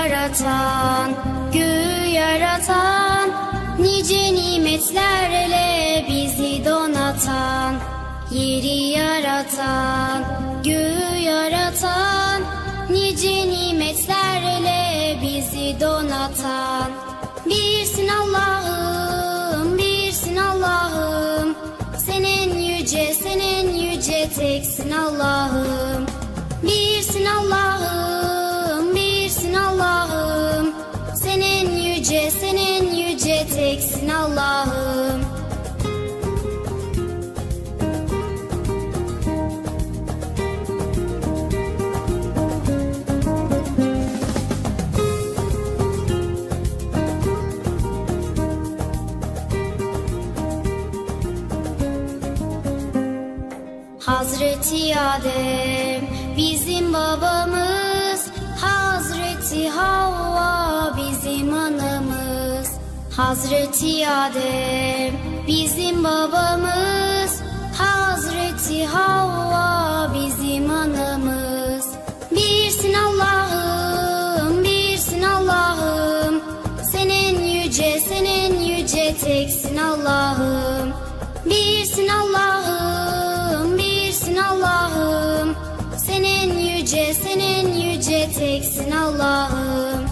yaratan, göğü yaratan, nice nimetlerle bizi donatan, yeri yaratan, göğü yaratan, nice nimetlerle bizi donatan. Birsin Allah'ım, birsin Allah'ım, sen en yüce, sen en yüce teksin Allah'ım. Birsin Allah'ım, yüce teksin Allah'ım. Hazreti Adem bizim babamız Hazreti Adem bizim babamız Hazreti Havva bizim anamız Birsin Allah'ım birsin Allah'ım Sen en yüce sen en yüce teksin Allah'ım Birsin Allah'ım, birsin Allah'ım. Sen en yüce, sen en yüce teksin Allah'ım.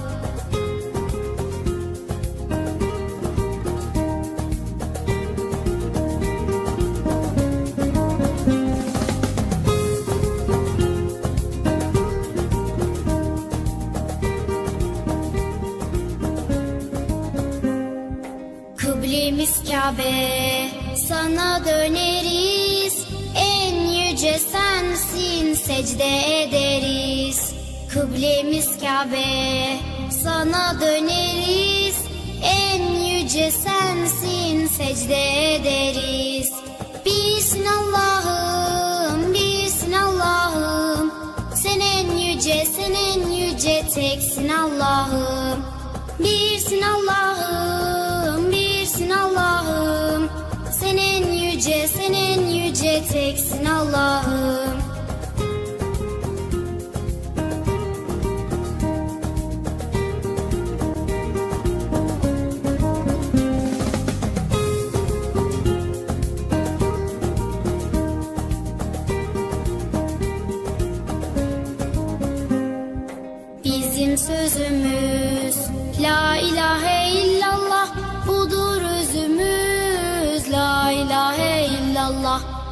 Kıblemiz Kabe, sana döneriz. En yüce sensin, secde ederiz. Kıblemiz Kabe, sana döneriz. En yüce sensin, secde ederiz. Bilsin Allah'ım, bilsin Allah'ım. Sen en yüce, sen en yüce teksin Allah'ım. Birsin Allah'ım, yüce, sen en yüce teksin Allah'ım.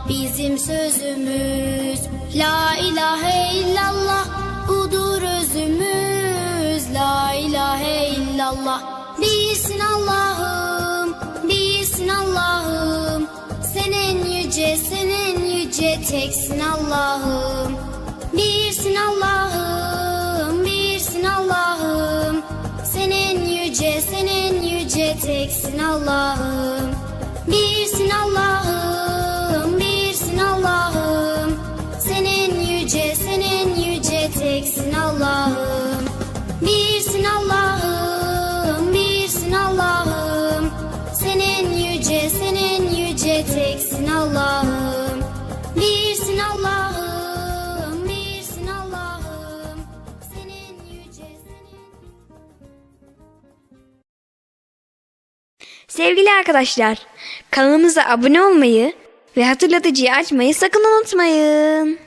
Bizim sözümüz. La ilahe illallah budur özümüz. La ilahe illallah Bilsin Allah'ım, bilsin Allah'ım. Sen en yüce, sen en yüce teksin Allah'ım. Bilsin Allah'ım, bilsin Allah'ım. Sen en yüce, sen en yüce teksin Allah'ım Sevgili arkadaşlar, kanalımıza abone olmayı ve hatırlatıcıyı açmayı sakın unutmayın.